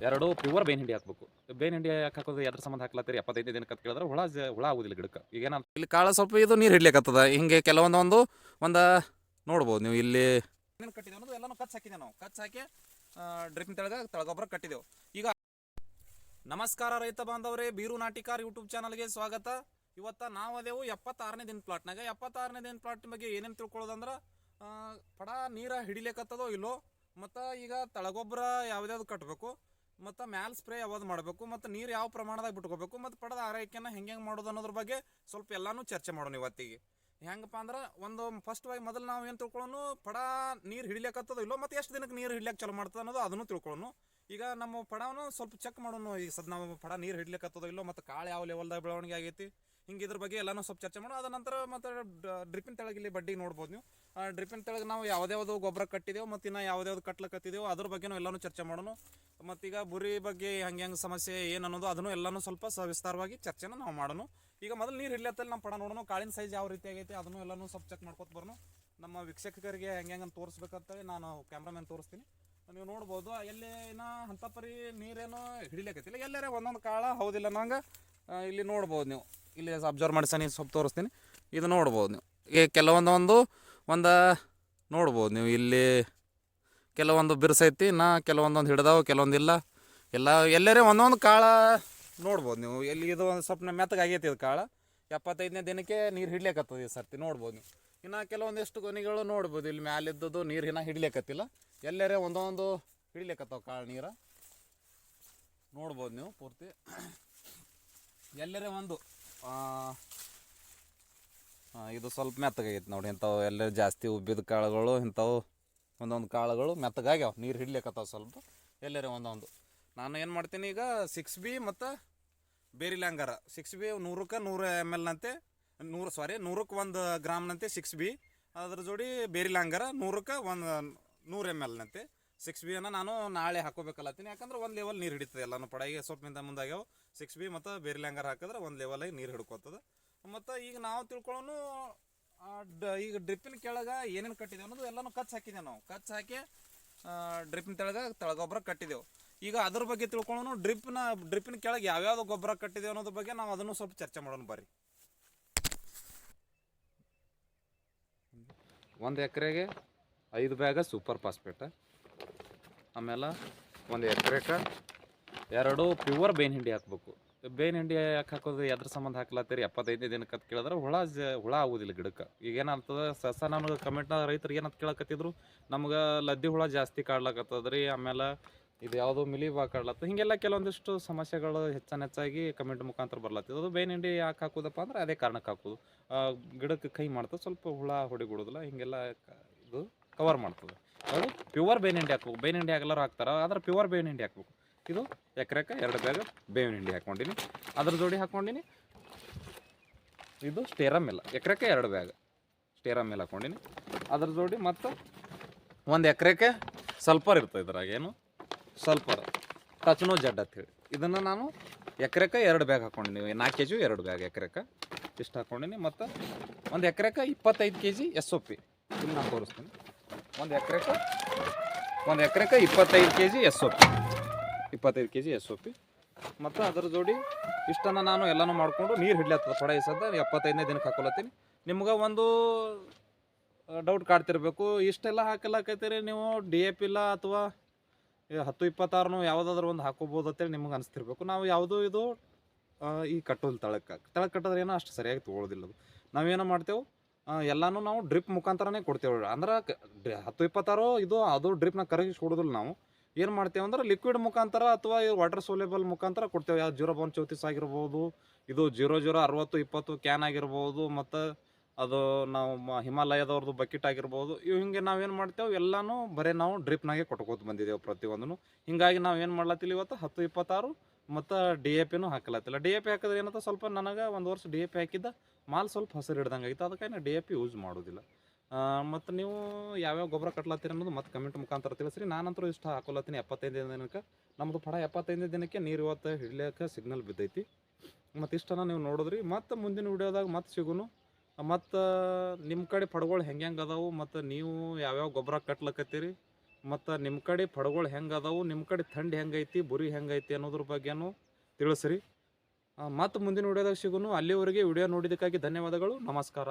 ಎರಡು ಪ್ಯೂರ್ ಬೇನ್ ಹಿಂಡಿ ಹಾಕ್ಬೇಕು. ಬೇನ್ ಹಿಂಡಿ ಯಾಕೆ ಹಾಕೋದು? ಎದ್ರ ಸಂಬಂಧ ಹಾಕ್ಲತ್ತೀರಿ? ಎಪ್ಪತ್ತೈದು ದಿನಕ್ಕೆ ಅಂತ ಕೇಳಿದ್ರೆ ಹುಳ ಜ- ಹುಳ ಆಗುದಿಲ್ಲ ಗಿಡಕ್ಕೆ. ಈಗ ಏನ ಇಲ್ಲಿ ಕಾಳು ಸ್ವಲ್ಪ ಇದು ನೀರು ಹಿಡ್ಲಿಕ್ಕತ್ತದ ಹಿಂಗೆ ಕೆಲವೊಂದೊಂದು ಒಂದು ನೋಡ್ಬೋದು ನೀವು ಇಲ್ಲಿ. ಏನೇನು ಕಟ್ಟಿದ್ದೇವೆ ಅನ್ನೋದು ಎಲ್ಲನೂ ಕಚ್ ಹಾಕಿದ್ದೇವೆ ನಾವು. ಕಚ್ ಹಾಕಿ ಡ್ರಿಪ್ ತೆಳಗ ತಳಗೊಬ್ಬರ ಕಟ್ಟಿದೆವು. ಈಗ ನಮಸ್ಕಾರ ರೈತ ಬಾಂಧವರೇ ಬೀರು ನಾಟಿಕಾರ್ ಯೂಟ್ಯೂಬ್ ಚಾನಲ್ಗೆ ಸ್ವಾಗತ. ಇವತ್ತ ನಾವು ಅದೇವು ಎಪ್ಪತ್ತಾರನೇ ದಿನ ಪ್ಲಾಟ್ನಾಗ ಎಪ್ಪತ್ತಾರನೇ ದಿನ ಪ್ಲಾಟ್ ಬಗ್ಗೆ ಏನೇನು ತಿಳ್ಕೊಳ್ಳೋದಂದ್ರೆ ಆ, ಪಡ ನೀರ ಹಿಡಿಲಿಕ್ಕತ್ತದೋ ಇಲ್ಲೋ ಮತ್ತು ಈಗ ತಳಗೊಬ್ಬರ ಯಾವ್ದ್ಯಾವ್ದು ಕಟ್ಟಬೇಕು ಮತ್ತು ಮ್ಯಾಲ್ ಸ್ಪ್ರೇ ಯಾವ್ದು ಮಾಡಬೇಕು, ಮತ್ತು ನೀರು ಯಾವ ಪ್ರಮಾಣದಾಗ ಬಿಟ್ಕೋಬೇಕು, ಮತ್ತು ಪಡೆದ ಆರೈಕೆನ ಹೆಂಗೆ ಹೆಂಗೆ ಮಾಡೋದು ಅನ್ನೋದ್ರ ಬಗ್ಗೆ ಸ್ವಲ್ಪ ಎಲ್ಲನೂ ಚರ್ಚೆ ಮಾಡೋಣ ಇವತ್ತಿಗೆ. ಹೆಂಗಪ್ಪ ಅಂದ್ರೆ ಒಂದು ಫಸ್ಟ್ ವಾಗಿ ಮೊದಲು ನಾವು ಏನು ತಿಳ್ಕೊಳ್ಳೋನು ಪಡ ನೀರು ಹಿಡಿಲಿಕ್ಕತ್ತದೋ ಇಲ್ಲೋ, ಮತ್ತು ಎಷ್ಟು ದಿನಕ್ಕೆ ನೀರು ಹಿಡ್ಲಿಕ್ಕೆ ಚಲೋ ಮಾಡ್ತದೆ ಅನ್ನೋದು ಅದನ್ನು ತಿಳ್ಕೊಳ್ಳೋನು ಈಗ ನಮ್ಮ ಪಡವನ್ನು ಸ್ವಲ್ಪ ಚೆಕ್ ಮಾಡೋಣ ಈಗ ಸದ್ ನಾವು ಪಡ ನೀರು ಹಿಡ್ಲಿಕ್ಕತ್ತದೋ ಇಲ್ಲೋ, ಮತ್ತು ಕಾಳು ಯಾವ ಲೆವೆಲ್ದಾಗ ಬೆಳವಣಿಗೆ ಆಗೈತಿ? ಹಿಂಗೆ ಇದ್ರ ಬಗ್ಗೆ ಎಲ್ಲಾನು ಸ್ವಲ್ಪ ಚರ್ಚೆ ಮಾಡೋಣ. ಅದ ನಂತರ ಮತ್ತು ಡ್ರಿಪ್ಪಿನ ತೆಳಗೆ ಇಲ್ಲಿ ಬಡ್ಡಿ ನೋಡ್ಬೋದು ನೀವು. ಡ್ರಿಪ್ಪಿನ ತೆಳಗೆ ನಾವು ಯಾವ್ದ್ಯಾವ್ದು ಗೊಬ್ಬರ ಕಟ್ಟಿದೆವು ಮತ್ತು ಇನ್ನು ಯಾವ್ದ್ಯಾವ್ದು ಕಟ್ಲಕತ್ತಿದೆವು ಅದ್ರ ಬಗ್ಗೆನೂ ಎಲ್ಲಾನು ಚರ್ಚೆ ಮಾಡೋಣ. ಮತ್ತೀಗ ಬುರಿ ಬಗ್ಗೆ ಹಂಗೆ ಹೆಂಗೆ ಸಮಸ್ಯೆ ಏನು ಅನ್ನೋದು ಅದನ್ನು ಎಲ್ಲಾನು ಸ್ವಲ್ಪ ಸವಿಸ್ತಾರವಾಗಿ ಚರ್ಚೆನ ನಾವು ಮಾಡೋಣ. ಈಗ ಮೊದಲು ನೀರು ಇಲ್ಲತ್ತಲ್ಲಿ ನಮ್ಮ ಪಡ ನೋಡೋಣ. ಕಾಳಿನ ಸೈಜ್ ಯಾವ ರೀತಿ ಆಗೈತೆ ಅದನ್ನು ಎಲ್ಲಾನು ಸ್ವಲ್ಪ ಚೆಕ್ ಮಾಡ್ಕೊತ ಬರೋಣ. ನಮ್ಮ ವೀಕ್ಷಕರಿಗೆ ಹೆಂಗೆ ಹೆಂಗೆ ತೋರಿಸ್ಬೇಕಂತೇಳಿ ನಾನು ಕ್ಯಾಮ್ರಾಮ್ಯಾನ್ ತೋರಿಸ್ತೀನಿ. ನೀವು ನೋಡ್ಬೋದು, ಎಲ್ಲಿ ಹಂತಪರಿ ಅಂಥ ಪರಿ ನೀರೇನು ಹಿಡಿಲಿಕ್ಕತ್ತಿಲ್ಲ ಎಲ್ಲರೇ ಒಂದೊಂದು ಕಾಳ ಹೌದಿಲ್ಲ ನಂಗೆ. ಇಲ್ಲಿ ನೋಡ್ಬೋದು ನೀವು. ಇಲ್ಲಿ ಅಬ್ಸರ್ವ್ ಮಾಡಿ ಸನಿ ಸ್ವಲ್ಪ ತೋರಿಸ್ತೀನಿ. ಇದು ನೋಡ್ಬೋದು ನೀವು. ಈಗ ಕೆಲವೊಂದು ಒಂದು ನೋಡ್ಬೋದು ನೀವು. ಇಲ್ಲಿ ಕೆಲವೊಂದು ಬಿರ್ಸೈತಿ, ನಾ ಕೆಲವೊಂದೊಂದು ಹಿಡ್ದಾವೆ ಕೆಲವೊಂದಿಲ್ಲ ಎಲ್ಲ ಎಲ್ಲರೇ ಒಂದೊಂದು ಕಾಳ ನೋಡ್ಬೋದು ನೀವು. ಎಲ್ಲಿ ಇದು ಒಂದು ಸ್ವಲ್ಪ ಮೆತ್ತಗಾಗೈತಿ ಇದು ಕಾಳ. ಎಪ್ಪತ್ತೈದನೇ ದಿನಕ್ಕೆ ನೀರು ಹಿಡ್ಲಿಕ್ಕತ್ತದ ಈ ಸರ್ತಿ. ನೋಡ್ಬೋದು ನೀವು. ಇನ್ನು ಕೆಲವೊಂದಿಷ್ಟು ಗೊನಿಗಳು ನೋಡ್ಬೋದು. ಇಲ್ಲಿ ಮ್ಯಾಲಿದ್ದದು ನೀರು ಇನ್ನೂ ಹಿಡ್ಲಿಕ್ಕತ್ತಿಲ್ಲ ಎಲ್ಲರೇ ಒಂದೊಂದು ಹಿಡ್ಲಿಕ್ಕತ್ತವೆ ಕಾಳು ನೀರು. ನೋಡ್ಬೋದು ನೀವು ಪೂರ್ತಿ. ಎಲ್ಲರೇ ಒಂದು ಇದು ಸ್ವಲ್ಪ ಮೆತ್ತಗಾಗೈತೆ ನೋಡಿ, ಇಂಥವು ಎಲ್ಲ ಜಾಸ್ತಿ ಉಬ್ಬಿದ ಕಾಳುಗಳು, ಇಂಥವು ಒಂದೊಂದು ಕಾಳುಗಳು ಮೆತ್ತಗಾಗ್ಯಾವ, ನೀರು ಹಿಡ್ಲಿಕ್ಕತ್ತಾವ ಸ್ವಲ್ಪ, ಎಲ್ಲರೇ ಒಂದೊಂದು. ನಾನು ಏನು ಮಾಡ್ತೀನಿ ಈಗ ಸಿಕ್ಸ್ ಬಿ ಮತ್ತು ಬೇರಿ ಲ್ಯಾಂಗಾರ ಸಿಕ್ಸ್ ಬಿ ನೂರಕ್ಕೆ ನೂರು ಎಂ ಎಲ್ನಂತೆ ನೂರು ಸಾರಿ ನೂರಕ್ಕೆ ಒಂದು ಗ್ರಾಮ್ನಂತೆ ಸಿಕ್ಸ್ ಬಿ ಅದ್ರ ಜೋಡಿ ಬೇರಿ ಲ್ಯಾಂಗಾರ ನೂರಕ್ಕೆ ಒಂದು, ನೂರು ಎಂ ಎಲ್ನಂತೆ ಸಿಕ್ಸ್ ಬಿ ಅನ್ನ ನಾನು ನಾಳೆ ಹಾಕೋಬೇಕಲ್ಲತ್ತೀನಿ. ಯಾಕಂದ್ರೆ ಒಂದು ಲೆವೆಲ್ ನೀರು ಹಿಡಿತದೆ ಎಲ್ಲನೂ ಪಡಾಯಿಗೆ ಸ್ವಲ್ಪ ಹಿಂದೆ ಮುಂದಾಗ್ಯಾವ ಸಿಕ್ಸ್ ಬಿ ಮತ್ತು ಬೇರಿಲ್ಯಾಂಗರ್ ಹಾಕಿದ್ರೆ ಒಂದು ಲೆವೆಲಾಗಿ ನೀರು ಹಿಡ್ಕೊತದ. ಮತ್ತು ಈಗ ನಾವು ತಿಳ್ಕೊಳ್ಳೋನು ಈಗ ಡ್ರಿಪ್ಪಿನ ಕೆಳಗೆ ಏನೇನು ಕಟ್ಟಿದೆ ಅನ್ನೋದು ಎಲ್ಲನೂ ಕಚ್ ಹಾಕಿದ್ದೇವೆ ನಾವು. ಕಚ್ ಹಾಕಿ ಡ್ರಿಪ್ಪಿನ ತೆಳಗೆ ತಳಗೊಬ್ಬರ ಕಟ್ಟಿದೆವು. ಈಗ ಅದ್ರ ಬಗ್ಗೆ ತಿಳ್ಕೊಳ್ಳೋನು ಡ್ರಿಪ್ನ ಡ್ರಿಪ್ಪಿನ ಕೆಳಗೆ ಯಾವ್ಯಾವ ಗೊಬ್ಬರ ಕಟ್ಟಿದೆ ಅನ್ನೋದ್ರ ಬಗ್ಗೆ ನಾವು ಅದನ್ನು ಸ್ವಲ್ಪ ಚರ್ಚೆ ಮಾಡೋಣ ಬರ್ರಿ. ಒಂದು ಎಕರೆಗೆ ಐದು ಬ್ಯಾಗ ಸೂಪರ್ ಫಾಸ್ಫೇಟ್ ಆಮೇಲೆ ಒಂದು ಎಕರೆಕ ಎರಡು ಪ್ಯೂರ್ ಬೇನ್ ಹಿಂಡಿ ಹಾಕ್ಬೇಕು. ಬೇನ್ ಹಿಂಡಿ ಯಾಕೆ ಹಾಕೋದು? ಎದ್ರ ಸಂಬಂಧ ಹಾಕ್ಲತ್ತೀರಿ? ಎಪ್ಪತ್ತೈದು ದಿನಕ್ಕೆ ಅಂತ ಕೇಳಿದ್ರೆ ಹುಳ ಹುಳ ಆಗುದಿಲ್ಲ ಗಿಡಕ್ಕೆ. ಈಗ ಸಸ ನಮ್ಗೆ ಕಮೆಂಟ್ನ ರೈತರು ಏನಂತ ಕೇಳಕತ್ತಿದ್ರು? ನಮ್ಗೆ ಲದ್ದಿ ಹುಳ ಜಾಸ್ತಿ ಕಾಡ್ಲಕತ್ತದ ರೀ ಆಮೇಲೆ ಇದು ಯಾವುದೋ ಮಿಲಿ ಬಾ ಕಾಡ್ಲತ್ತ. ಹೀಗೆಲ್ಲ ಕೆಲವೊಂದಿಷ್ಟು ಸಮಸ್ಯೆಗಳು ಹೆಚ್ಚಾನ ಹೆಚ್ಚಾಗಿ ಕಮೆಂಟ್ ಮುಖಾಂತರ ಬರ್ಲತ್ತಿದ್ದು ಅದು ಬೇನ್ ಹಿಂಡಿ ಯಾಕೆ ಹಾಕೋದಪ್ಪ ಅಂದ್ರೆ ಅದೇ ಕಾರಣಕ್ಕೆ ಹಾಕೋದು. ಗಿಡಕ್ಕೆ ಕೈ ಮಾಡ್ತದೆ. ಸ್ವಲ್ಪ ಹುಳ ಹೊಡಿಗೊಡೋದಿಲ್ಲ. ಹಿಂಗೆಲ್ಲ ಇದು ಕವರ್ ಮಾಡ್ತದೆ. ಅದು ಪ್ಯೂರ್ ಬೇವಿನ ಹಿಂಡಿ ಹಾಕ್ಬೇಕು. ಬೇವಿನ ಹಿಂಡಿ ಹಾಕಲಾರು ಹಾಕ್ತಾರೆ? ಆದ್ರೆ ಪ್ಯೂರ್ ಬೇವಿನ ಹಿಂಡಿ ಹಾಕ್ಬೇಕು. ಇದು ಎಕರೆಕ್ಕೆ ಎರಡು ಬ್ಯಾಗ್ ಬೇವಿನ ಹಿಂಡಿ ಹಾಕ್ಕೊಂಡಿನಿ. ಅದ್ರ ಜೋಡಿ ಹಾಕ್ಕೊಂಡಿನಿ. ಇದು ಸ್ಟೇರಮ್ ಇಲ್ಲ ಎಕರೆಕ್ಕೆ ಎರಡು ಬ್ಯಾಗ್ ಸ್ಟೇರಮ್ ಇಲ್ಲ ಹಾಕ್ಕೊಂಡಿನಿ. ಅದ್ರ ಜೋಡಿ ಮತ್ತು ಒಂದು ಎಕರೆಕ್ಕೆ ಸಲ್ಪರ್ ಇರ್ತದೆ ಇದ್ರಾಗ ಏನು ಸಲ್ಪರ್ ಟಚ್ನೋ ಜಡ್ ಅಂತ ಹೇಳಿ. ಇದನ್ನು ನಾನು ಎಕರೆಕ್ಕೆ ಎರಡು ಬ್ಯಾಗ್ ಹಾಕ್ಕೊಂಡಿನಿ. ನಾಲ್ಕು ಕೆ ಜಿ ಎರಡು ಬ್ಯಾಗ್ ಎಕರೆಕ್ಕೆ ಇಷ್ಟು ಹಾಕ್ಕೊಂಡಿನಿ. ಮತ್ತು ಒಂದು ಎಕರೆಕ್ಕೆ ಇಪ್ಪತ್ತೈದು K G S O P ಇಲ್ಲಿ ನಾನು ತೋರಿಸ್ತೀನಿ. ಒಂದು ಎಕರೆಕ್ಕೆ ಒಂದು ಎಕರೆಕ್ಕೆ ಇಪ್ಪತ್ತೈದು K G S O P. ಇಪ್ಪತ್ತೈದು K G S O P. ಮತ್ತು ಅದ್ರ ಜೋಡಿ ಇಷ್ಟನ್ನು ನಾನು ಎಲ್ಲನೂ ಮಾಡಿಕೊಂಡು ನೀರು ಹಿಡ್ಲತ್ತದ ಪಡ ಸದ್ದ. ಎಪ್ಪತ್ತೈದನೇ ದಿನಕ್ಕೆ ಹಾಕೊಳತ್ತೀನಿ ನಿಮ್ಗೆ ಒಂದು ಡೌಟ್ ಕಾಡ್ತಿರ್ಬೇಕು. ಇಷ್ಟೆಲ್ಲ ಹಾಕಲಾಕೈತೀರಿ ನೀವು? ಡಿ ಎ ಪಿ ಇಲ್ಲ ಅಥವಾ ಹತ್ತು ಇಪ್ಪತ್ತಾರನು ಯಾವುದಾದ್ರೂ ಒಂದು ಹಾಕೋಬೋದು ಅಂತೇಳಿ ನಿಮ್ಗೆ ಅನಿಸ್ತಿರ್ಬೇಕು. ನಾವು ಯಾವುದೂ ಇದು ಈ ಕಟ್ಟೋದು ತಳಕ್ಕೆ. ತಳಕ್ಕೆ ಕಟ್ಟೋದ್ರೆ ಏನೋ ಅಷ್ಟು ಸರಿಯಾಗಿ ತೊಗೊಳೋದಿಲ್ಲ ಅದು. ನಾವೇನೋ ಮಾಡ್ತೇವೆ? ಎಲ್ಲನೂ ನಾವು ಡ್ರಿಪ್ ಮುಖಾಂತರನೇ ಕೊಡ್ತೇವೆ ಅಂದ್ರೆ ಹತ್ತು ಇಪ್ಪತ್ತಾರು ಇದು, ಅದು ಡ್ರಿಪ್ನ ಕರಗಿಸಿ ಕೊಡೋದಿಲ್ಲ ನಾವು. ಏನು ಮಾಡ್ತೇವೆ ಅಂದ್ರೆ ಲಿಕ್ವಿಡ್ ಮುಖಾಂತರ ಅಥವಾ ವಾಟರ್ ಸೋಲೇಬಲ್ ಮುಖಾಂತರ ಕೊಡ್ತೇವೆ. ಯಾವ ಜೀರೋ ಬನ್ ಚೌತಿಸ್ ಆಗಿರ್ಬೋದು ಇದು ಜೀರೋ ಜೀರೋ ಅರವತ್ತು ಇಪ್ಪತ್ತು ಕ್ಯಾನ್ ಆಗಿರ್ಬೋದು, ಮತ್ತು ಅದು ನಾವು ಹಿಮಾಲಯದವ್ರದ್ದು ಬಕೆಟ್ ಆಗಿರ್ಬೋದು, ಇವು ಹಿಂಗೆ ನಾವೇನು ಮಾಡ್ತೇವೆ, ಎಲ್ಲನೂ ಬರೀ ನಾವು ಡ್ರಿಪ್ನಾಗೆ ಕೊಟ್ಕೋತ ಬಂದಿದ್ದೇವೆ ಪ್ರತಿಯೊಂದನ್ನು ಹಿಂಗಾಗಿ ನಾವು ಏನು ಮಾಡ್ಲತ್ತಿಲ್ಲ ಇವತ್ತು, ಹತ್ತು ಇಪ್ಪತ್ತಾರು ಮತ್ತು ಡಿ ಎ ಪಿನೂ ಹಾಕಲತ್ತಿಲ್ಲ ಡಿ ಎ ಪಿ ಹಾಕಿದ್ರೆ ಏನಂತ ಸ್ವಲ್ಪ ನನಗೆ ಒಂದು ವರ್ಷ ಡಿ ಎ ಪಿ ಹಾಕಿದ್ದ ಮಾಲ್ ಸ್ವಲ್ಪ ಹಸಿರು ಹಿಡ್ದಂಗೆ ಆಗಿತ್ತು. ಅದಕ್ಕೆ ನಾ ಡಿ ಎ ಪಿ ಯೂಸ್ ಮಾಡೋದಿಲ್ಲ. ಮತ್ತು ನೀವು ಯಾವ್ಯಾವ ಗೊಬ್ಬರ ಕಟ್ಲತ್ತೀರಿ ಅನ್ನೋದು ಮತ್ತೆ ಕಮೆಂಟ್ ಮುಖಾಂತರ ತಿಳಿಸ್ರಿ. ನಾನಂತರೂ ಇಷ್ಟ ಹಾಕೊಲತ್ತೀನಿ ಎಪ್ಪತ್ತೈದು ದಿನಕ್ಕೆ. ನಮ್ಮದು ಪಡ ಎಪ್ಪತ್ತೈದು ದಿನಕ್ಕೆ ನೀರು ಇವತ್ತು ಹಿಡ್ಲಿಕ್ಕೆ ಸಿಗ್ನಲ್ ಬಿದ್ದೈತಿ. ಮತ್ತು ಇಷ್ಟನ ನೀವು ನೋಡಿದ್ರಿ. ಮತ್ತು ಮುಂದಿನ ವಿಡಿಯೋದಾಗ ಮತ್ತೆ ಸಿಗುನು. ಮತ್ತು ನಿಮ್ಮ ಕಡೆ ಪಡಗಳು ಹೆಂಗೆ ಹೆಂಗೆ ಅದಾವು? ಮತ್ತು ನೀವು ಯಾವ್ಯಾವ ಗೊಬ್ಬರ ಕಟ್ಲಕತ್ತೀರಿ? ಮತ್ತು ನಿಮ್ಮ ಕಡೆ ಪಡಗಳು ಹೆಂಗೆ ಅದಾವು? ನಿಮ್ಮ ಕಡೆ ಥಂಡಿ ಹೆಂಗೈತಿ? ಬುರಿ ಹೆಂಗೈತಿ ಅನ್ನೋದ್ರ ಬಗ್ಗೆನೂ ತಿಳಿಸ್ರಿ. ಮತ್ತು ಮುಂದಿನ ವಿಡಿಯೋದಾಗ ಸಿಗೋನು. ಅಲ್ಲಿವರೆಗೆ ವಿಡಿಯೋ ನೋಡಿದ್ದಕ್ಕಾಗಿ ಧನ್ಯವಾದಗಳು. ನಮಸ್ಕಾರ.